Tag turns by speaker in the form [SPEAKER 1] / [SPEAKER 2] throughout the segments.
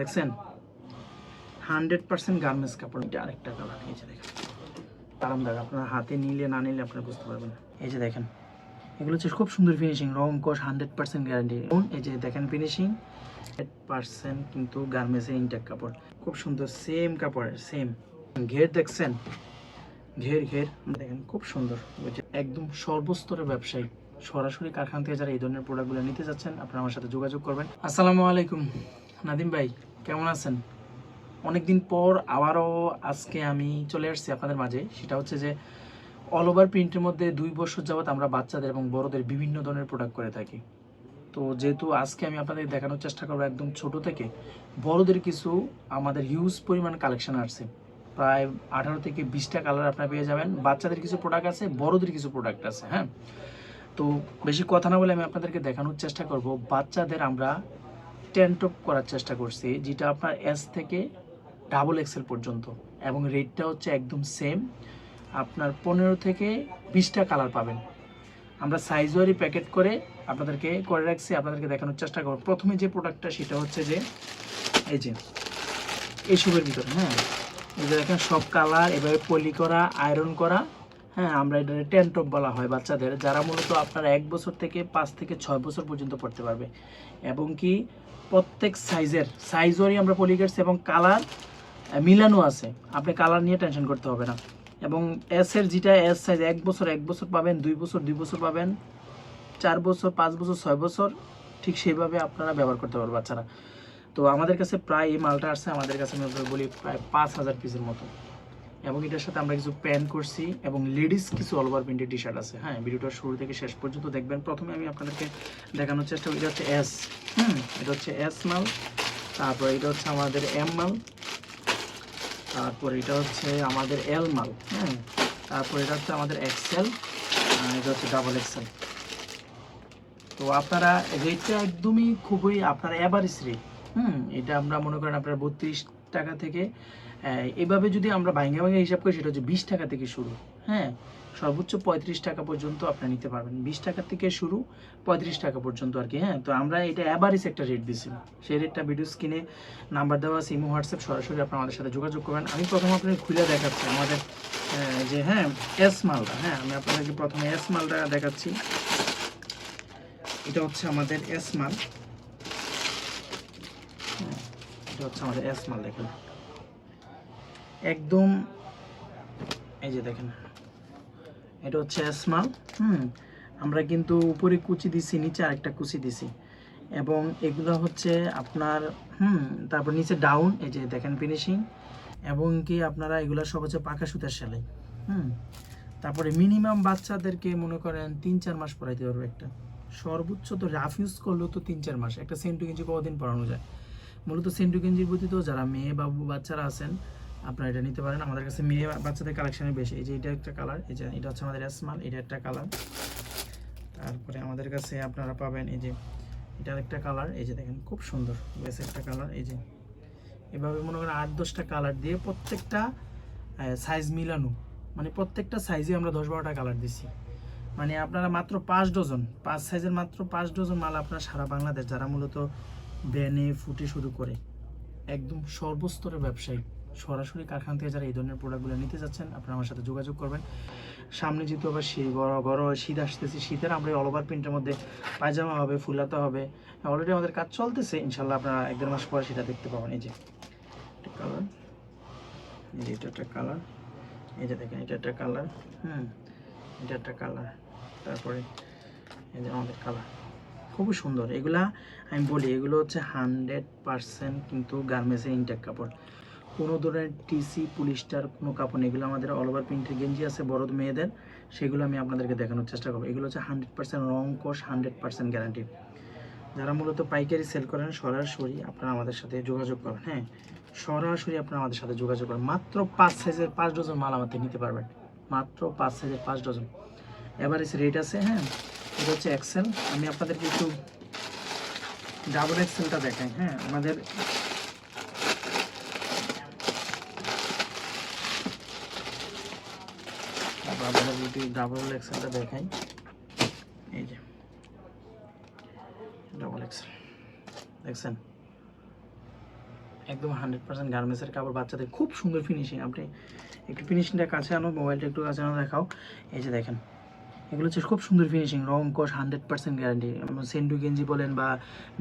[SPEAKER 1] দেখছেন? Hundred percent garments কাপড়। এটা আরেকটা কালার এই যে দেখেন। আরামদায়ক আপনার হাতে নিলে, না নিলে আপনারা বুঝতে পারবেন। এই যে দেখেন, এগুলো হচ্ছে খুব সুন্দর ফিনিশিং রং, কোষ, হান্ড্রেড পার্সেন্ট গ্যারান্টি এই যে দেখেন ফিনিশিং হান্ড্রেড পার্সেন্ট কিন্তু গার্মেন্টসের ইনটেক কাপড়। খুব সুন্দর সেম কাপড় সেম ঘের দেখছেন? ঘের ঘের। দেখেন, খুব সুন্দর। একদম সর্বস্তরের ব্যবসায়ী। সরাসরি কারখানা থেকে যারা এই ধরনের প্রোডাক্টগুলো নিতে যাচ্ছেন, আপনারা আমার সাথে যোগাযোগ করবেন। আসসালামু আলাইকুম, নাদিম ভাই। কেমন আছেন? অনেকদিন পর আবারও আজকে আমি চলে আসছি আপনাদের মাঝে। সেটা হচ্ছে যে অল ওভার প্রিন্টের মধ্যে দুই বছর যাবত আমরা বাচ্চাদের এবং বড়দের বিভিন্ন ধরনের প্রোডাক্ট করে থাকি। তো যেহেতু আজকে আমি আপনাদের দেখানোর চেষ্টা করব একদম ছোট থেকে, বড়দের কিছু আমাদের হিউজ পরিমাণ কালেকশন আসছে। প্রায় আঠারো থেকে বিশটা কালার আপনারা পেয়ে যাবেন। বাচ্চাদের কিছু প্রোডাক্ট আছে, বড়দের কিছু প্রোডাক্ট আছে হ্যাঁ? তো বেশি কথা না বলে আমি আপনাদেরকে দেখানোর চেষ্টা করব। বাচ্চাদের আমরা টপ করার চেষ্টা করছি, যেটা আপনার এস থেকে ডাবল এক্সেল পর্যন্ত, এবং রেটটা হচ্ছে একদম সেম আপনার পনেরো থেকে বিশটা কালার পাবেন। আমরা সাইজ ওয়ারি প্যাকেট করে আপনাদেরকে করে রাখছি, আপনাদেরকে দেখানোর চেষ্টা করব। প্রথমে যে প্রোডাক্টটা সেটা হচ্ছে যে, এই যে এইসবের ভিতরে হ্যাঁ? এই যে দেখেন, সব কালার এভাবে পলি করা আয়রন করা হ্যাঁ? আমরা এটা টপ বলা হয় বাচ্চাদের, যারা মূলত আপনারা এক বছর থেকে পাঁচ থেকে ছয় বছর পর্যন্ত পড়তে পারবে। এবং কি প্রত্যেক সাইজের সাইজ ওয়ারি আমরা পলি করছি এবং কালার মিলানো আছে। আপনি কালার নিয়ে টেনশন করতে হবে না। এবং এস এর যেটা এস সাইজ এক বছর এক বছর পাবেন, দুই বছর দুই বছর পাবেন, চার বছর, পাঁচ বছর, ছয় বছর, ঠিক সেইভাবে আপনারা ব্যবহার করতে পারবেন বাচ্চারা। তো আমাদের কাছে প্রায় এই মালটা আসছে, আমাদের কাছে আমি বলি প্রায় পাঁচ হাজার পিসের মতো। এবং এটার সাথে আমরা কিছু প্যান্ট করছি এবং লেডিস কিছু অল ওভার প্রিন্টের টি শার্ট আছে। হ্যাঁ ভিডিওটা শুরু থেকে শেষ পর্যন্ত দেখবেন। প্রথমে আমি আপনাদেরকে দেখানোর চেষ্টা করি, এটা হচ্ছে এস হুম, এটা হচ্ছে এস মাল, তারপর এটা হচ্ছে আমাদের এম মাল, তারপর এটা হচ্ছে আমাদের এল মাল হ্যাঁ তারপর এটা হচ্ছে আমাদের এক্সেল এটা হচ্ছে ডাবল এক্সেল তো আপনারা রেটটা একদমই খুবই, আপনার অ্যাভারেজ রেট হুম, এটা আমরা মনে করেন আপনার বত্রিশ টাকা থেকে এভাবে যদি আমরা ভাঙ্গা ভাঙ্গা হিসাব করি সেটা হচ্ছে বিশ টাকা থেকে শুরু। হ্যাঁ? সর্বোচ্চ পঁয়ত্রিশ টাকা পর্যন্ত আপনারা নিতে পারবেন। বিশ টাকা থেকে শুরু পঁয়ত্রিশ টাকা পর্যন্ত আর কি হ্যাঁ? তো আমরা এটা অ্যাভারেজ একটা রেট দিছি। সেই রেটটা ভিডিও স্ক্রিনে নাম্বার দেওয়া ইমো হোয়াটসঅ্যাপ সরাসরি আপনারা আমাদের সাথে যোগাযোগ করবেন। আমি প্রথমে আপনাকে খুলে দেখাচ্ছি আমাদের যে হ্যাঁ এস মালটা হ্যাঁ? আমি আপনাদেরকে প্রথমে এস মালটা দেখাচ্ছি। এটা হচ্ছে আমাদের এস মাল। হ্যাঁ, এটা হচ্ছে আমাদের এস মাল দেখেন। একদম, এই যে দেখেন, এটা হচ্ছে এস মাল হুম, আমরা কিন্তু উপরে কুচি দিছি, নিচে আরেকটা কুচি দিছি, এবং এগুলো হচ্ছে আপনার, হুম, তারপর নিচে ডাউন এই যে দেখেন ফিনিশিং এবং কি আপনারা এগুলো সব হচ্ছে পাকা সুতার সেলাই, হুম, তারপরে মিনিমাম বাচ্চাদেরকে মনে করেন তিন চার মাস পড়াইতে পারবে একটা, সর্বোচ্চ তো রাফ ইউজ করলেও তো তিন চার মাস, একটা সেন্টু গেঞ্জি কতদিন পড়ানো যায়? মূলত সেন্টু গেঞ্জির প্রতি তো যারা মেয়ে বাবু বাচ্চারা আছেন আপনারা এটা নিতে পারেন। আমাদের কাছে মেয়ে বাচ্চাদের কালেকশনের বেশি, এই যে এটা একটা কালার এই যে এটা হচ্ছে আমাদের এসমাল এটা একটা কালার তারপরে আমাদের কাছে আপনারা পাবেন এই যে এটা একটা কালার এই যে দেখেন খুব সুন্দর বেশ একটা কালার এই যে। এভাবে মনে করেন আট দশটা কালার দিয়ে প্রত্যেকটা সাইজ মিলানো। মানে প্রত্যেকটা সাইজে আমরা দশ বারোটা কালার দিছি। মানে আপনারা মাত্র পাঁচ ডজন পাঁচ সাইজের মাত্র পাঁচ ডজন মাল আপনারা সারা বাংলাদেশ, যারা মূলত ব্যানে, ফুটে শুরু করে, একদম সর্বস্তরের ব্যবসায়ী। সরাসরি কারখানা থেকে যারা এই ধরনের প্রোডাক্টগুলো নিতে যাচ্ছেন, আপনারা আমার সাথে যোগাযোগ করবেন। সামনে যেহেতু আবার শীত, বড় শীত আসতেছে, শীতের আমরা অল ওভার প্রিন্টের মধ্যে পায়জামা হবে, ফুলাতে হবে। অলরেডি আমাদের কাজ চলতেছে ইনশাল্লাহ আপনারা এক দেড় মাস পরে সেটা দেখতে পাবেন। এই যে কালার এই যে এটা একটা কালার এই যে দেখেন, এটা একটা কালার হুম, এটা একটা কালার তারপরে এই যে আমাদের কালার খুবই সুন্দর। এগুলা আমি বলি, এগুলো হচ্ছে হান্ড্রেড পারসেন্ট কিন্তু গার্মেন্টসের ইনটেক কাপড়। কোনো ধরনের টিসি পুলিশটার কোনো কাপড় এগুলো আমাদের অল ওভার প্রিন্টের গেঞ্জি আছে বড় মেয়েদের। সেগুলো আমি আপনাদেরকে দেখানোর চেষ্টা করব। এগুলো হচ্ছে হান্ড্রেড পার্সেন্ট রং কোষ হান্ড্রেড পার্সেন্ট গ্যারান্টি যারা মূলত পাইকারি সেল করেন, সরাসরি আপনারা আমাদের সাথে যোগাযোগ করবেন হ্যাঁ? সরাসরি আপনারা আমাদের সাথে যোগাযোগ করেন মাত্র পাঁচ সাইজের পাঁচ ডজন মাল আমাদের নিতে পারবেন। মাত্র পাঁচ সাইজের পাঁচ ডজন এভারেজ রেট আছে হ্যাঁ? এটা হচ্ছে এক্সেল আমি আপনাদেরকে একটু ডাবল এক্সেলটা দেখাই হ্যাঁ? আমাদের তারপর আপনাদের যদি ডাবল এক্সেলটা দেখাই। এই যে ডাবল এক্সেল দেখছেন? একদম হান্ড্রেড পার্সেন্ট গার্মেন্টসের কাপড়, বাচ্চাদের খুব সুন্দর ফিনিশিং আপনি একটু ফিনিশিংটা কাছে আনো মোবাইলটা একটু কাছে আনো, দেখাও। এই যে দেখেন, এগুলো হচ্ছে খুব সুন্দর ফিনিশিং রং, কষ হান্ড্রেড পার্সেন্ট গ্যারান্টি সেন্ডু গেঞ্জি বলেন বা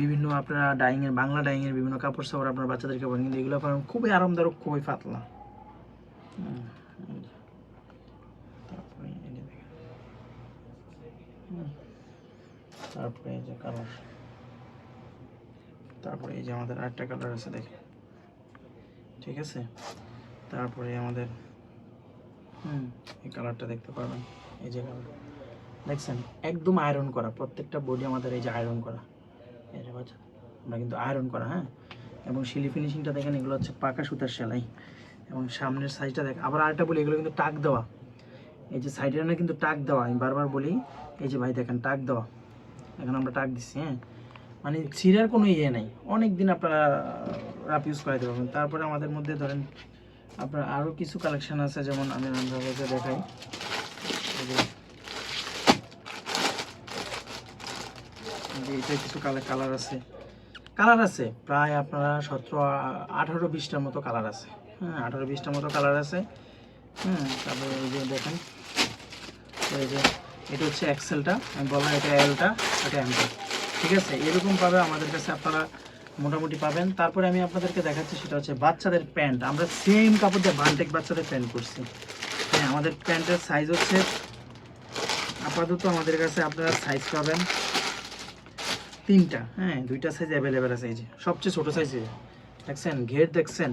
[SPEAKER 1] বিভিন্ন আপনারা ডাইংয়ের বাংলা ডাইংয়ের বিভিন্ন কাপড় সাপড় আপনার বাচ্চাদেরকে বলেন, কিন্তু এগুলো খুবই আরামদায়ক, খুবই পাতলা হুম, এই যে। তারপরে এই যে দেখেন। হুম, তারপরে এই যে কালার তারপরে এই যে আমাদের আরেকটা কালার আছে, দেখে। ঠিক আছে? তারপরে আমাদের, হুম, এই কালারটা দেখতে পারবেন। এই যে কালার দেখছেন? একদম আয়রন করা। প্রত্যেকটা বডি আমাদের এই যে আয়রন করা। এই যে বাচ্চা, আমরা কিন্তু আয়রন করা হ্যাঁ? এবং শিলি ফিনিশিংটা দেখেন, এগুলো হচ্ছে পাকা সুতার সেলাই। এবং সামনের সাইজটা দেখ, আবার আরেকটা বলি, এগুলো কিন্তু টাক দেওয়া। এই যে সাইডের না কিন্তু টাক দেওয়া। আমি বারবার বলি, এই যে ভাই দেখেন, টাক দেওয়া। এখন আমরা টাক দিচ্ছি হ্যাঁ? মানে ছিঁড়ার কোনো ইয়ে নেই। অনেক দিন আপনারা রাপ ইউজ করাইতে পারবেন। তারপরে আমাদের মধ্যে ধরেন আপনার আরও কিছু কালেকশন আছে, যেমন আমি আপনাদেরকে দেখাই। এটা কিছু কালার আছে। কালার আছে, প্রায় আপনারা সতেরো, আঠারো, বিশটার মতো কালার আছে। হ্যাঁ আঠারো, বিশটার মতো কালার আছে। হ্যাঁ তারপরে ওই যে দেখেন। এই যে, এটা হচ্ছে এক্সেলটা আমি বললাম এটা এলটা এটা এমটা ঠিক আছে? এরকম পাবে আমাদের কাছে আপনারা মোটামুটি পাবেন। তারপরে আমি আপনাদেরকে দেখাচ্ছি, সেটা হচ্ছে বাচ্চাদের প্যান্ট। আমরা সেম কাপড় দিয়ে বান্টেক বাচ্চাদের প্যান্ট করছি। হ্যাঁ আমাদের প্যান্টের সাইজ হচ্ছে, আপাতত আমাদের কাছে আপনারা সাইজ পাবেন তিনটা। হ্যাঁ দুইটা সাইজ অ্যাভেলেবেল আছে, এই যে। সবচেয়ে ছোটো সাইজ দেখছেন? ঘের দেখছেন?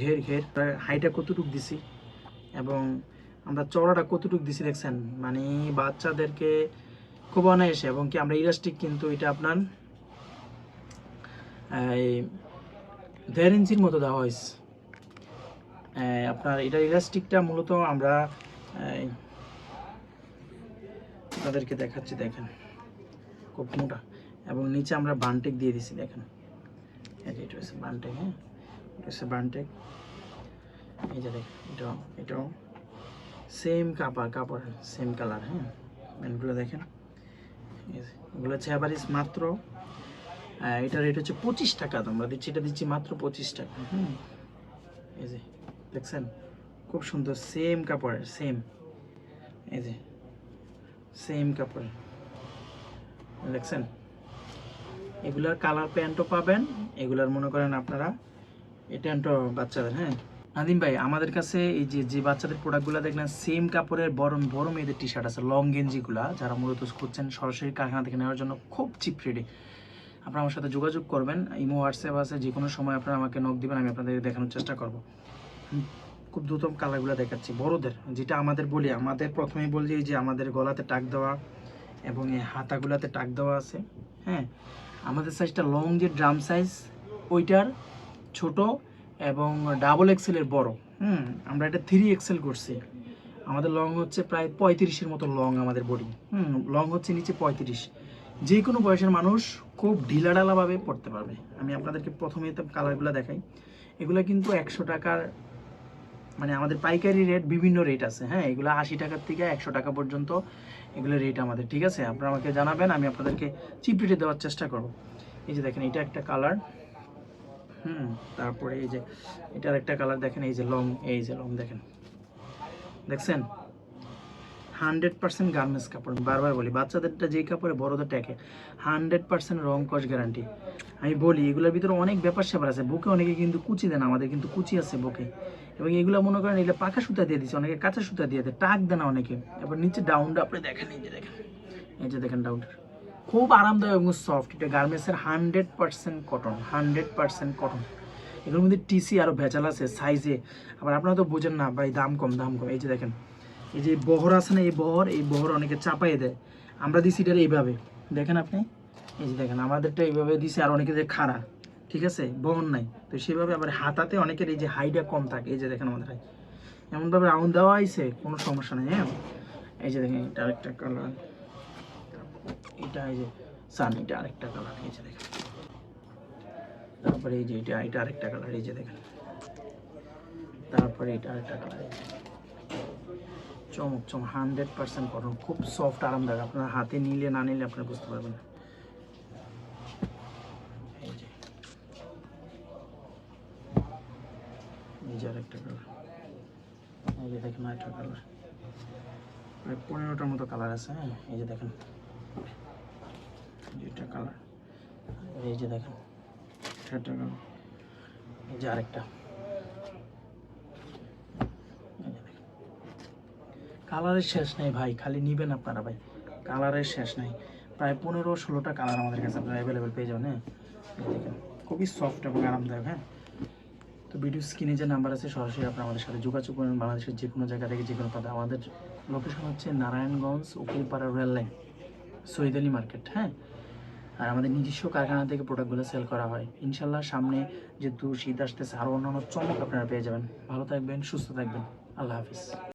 [SPEAKER 1] ঘের ঘের। হাইটা কতটুক দিছি? এবং আমরা চড়াটা কতটুক দিছি, দেখছেন? মানে বাচ্চাদেরকে খুব অনায়াসে, এবং কি আমরা ইলাস্টিক কিন্তু এটা আপনার, এই, দেড় ইঞ্চির মতো দেওয়া হয়েছে। আপনার এটা ইলাস্টিকটা মূলত আমরা তাদেরকে দেখাচ্ছি, দেখেন, খুব মোটা। এবং নিচে আমরা বানটেক দিয়ে দিছি, দেখেন। এটা হচ্ছে বানটেক হ্যাঁ? এটা হচ্ছে বানটেক। এই যে দেখেন, এটাও এটাও সেম কাপড় কাপড় সেম কালার হ্যাঁ? প্যান্টগুলো দেখেন। এগুলো হচ্ছে অ্যাভারেজ মাত্র এটা রেট হচ্ছে পঁচিশ টাকা আমরা দিচ্ছি, এটা দিচ্ছি মাত্র পঁচিশ টাকা। হুম এই যে, দেখছেন? খুব সুন্দর সেম কাপড়ের সেম এই যে সেম কাপড়ের। দেখছেন? এগুলার কালার প্যান্টও পাবেন, এগুলার মনে করেন আপনারা এই প্যান্টও বাচ্চাদের হ্যাঁ? নাদিম ভাই, আমাদের কাছে এই যে যে বাচ্চাদের প্রোডাক্টগুলো দেখলেন সেম কাপড়ের বড় বড় মেয়েদের টি শার্ট আছে লং গেঞ্জিগুলা যারা মূলত খুঁজছেন সরাসরি কারখানা থেকে নেওয়ার জন্য খুব চিপ রেডি আপনারা আমার সাথে যোগাযোগ করবেন, ইমো, হোয়াটসঅ্যাপ আছে যে কোনো সময় আপনারা আমাকে নক দিবেন, আমি আপনাদের দেখানোর চেষ্টা করব। খুব দ্রুত কালারগুলো দেখাচ্ছি, বড়দের, যেটা আমাদের বলি, আমাদের প্রথমেই বলি যে, আমাদের গলাতে টাক দেওয়া এবং এই হাতাগুলাতে টাক দেওয়া আছে হ্যাঁ? আমাদের সাইজটা লং যে ড্রাম সাইজ ওইটার ছোট এবং ডাবল এক্সেলের বড়। হুম, আমরা এটা থ্রি এক্সেল করছি। আমাদের লং হচ্ছে প্রায় পঁয়ত্রিশের মতো লং আমাদের বডি হুম লং হচ্ছে নিচে পঁয়ত্রিশ। যে কোনো বয়সের মানুষ খুব ঢিলাঢালাভাবে পড়তে পারবে। আমি আপনাদেরকে প্রথমে তো কালারগুলো দেখাই। এগুলো কিন্তু একশো টাকার মানে আমাদের পাইকারি রেট বিভিন্ন রেট আছে। হ্যাঁ এগুলো আশি টাকার থেকে একশো টাকা পর্যন্ত এগুলো রেট আমাদের, ঠিক আছে? আপনারা আমাকে জানাবেন, আমি আপনাদেরকে চিপ রেটে দেওয়ার চেষ্টা করব। এই যে দেখেন, এটা একটা কালার হুম, তারপরে এই যে, এটার একটা কালার দেখেন, এই যে লং এই যে লং দেখেন। দেখছেন? হান্ড্রেড পার্সেন্ট গার্মেন্টস কাপড় বারবার বলি, বাচ্চাদেরটা যেই কাপড়ে বড়দের ট্যাকে হান্ড্রেড পার্সেন্ট রং কস গ্যারান্টি আমি বলি, এগুলোর ভিতরে অনেক ব্যাপার স্যাপার আছে, বুকে অনেকে কিন্তু কুচি দেন, আমাদের কিন্তু কুচি আছে বুকে। এবং এগুলো মনে করেন, এগুলো পাকা সুতা দিয়ে দিচ্ছে অনেকে কাঁচা সুতা দিয়ে দেয়, টাক দেন অনেকে। এবার নিচে ডাউনটা আপনি দেখেন, এই যে দেখেন। এই যে দেখেন ডাউনটা খুব আরামদায়ক এবং সফট এটা গার্মেন্টসের hundred percent cotton hundred percent cotton এগুলোর মধ্যে টিসি আরও ভেজাল আছে সাইজে আবার আপনারা তো বোঝেন না, ভাই, দাম কম দাম কম। এই যে দেখেন, এই যে বহর আছে না, এই বহর এই বহর অনেকে চাপাই দেয়। আমরা দিছি এটা এইভাবে। দেখেন আপনি? এই যে দেখেন, আমাদেরটা এইভাবে দিছি আর অনেকে যে খাড়া, ঠিক আছে? বহর নাই। তো সেভাবে আবার হাতাতে অনেকের এই যে হাইটা কম থাকে। এই যে দেখেন আমাদের এমনভাবে রাউন্ড দেওয়া হয়েছে, কোনো সমস্যা নেই হ্যাঁ? এই যে দেখেন, এটা আরেকটা কালার এটা এই যে সান, এটা আরেকটা কালার এই যে দেখেন। তারপরে এই যে এটা এটা আরেকটা কালার এই যে দেখেন। তারপরে এটা আরেকটা কালার চমক চমক হান্ড্রেড পার্সেন্ট কটন খুব সফট আরামদায়ক। আপনার হাতে নিলে, না নিলে আপনারা বুঝতে পারবেন পনেরোটার মতো কালার আছে হ্যাঁ? এই যে দেখেন দুইটা কালার এই যে দেখেন এই যে আরেকটা। কালারের শেষ নেই ভাই খালি নিবেন আপনারা ভাই। কালারের শেষ নেই। প্রায় পনেরো ষোলোটা কালার আমাদের কাছে আপনারা অ্যাভেলেবেল পেয়ে যাবেন হ্যাঁ? দেখেন খুবই সফট এবং আরামদায়ক হ্যাঁ? তো ভিডিও স্ক্রিনে যে নাম্বার আছে সরাসরি আপনারা আমাদের সাথে যোগাযোগ করেন। বাংলাদেশের যে কোনো জায়গা থেকে যে কোনো পদে আমাদের লোকেশন হচ্ছে Narayanganj Ukilpara rail line Syed Ali market হ্যাঁ? আর আমাদের নিজস্ব কারখানা থেকে প্রোডাক্টগুলো সেল করা হয়। ইনশাল্লাহ সামনে যেহেতু শীত আসতেছে আরও অন্যান্য চমক আপনারা পেয়ে যাবেন। ভালো থাকবেন, সুস্থ থাকবেন। আল্লাহ হাফিজ।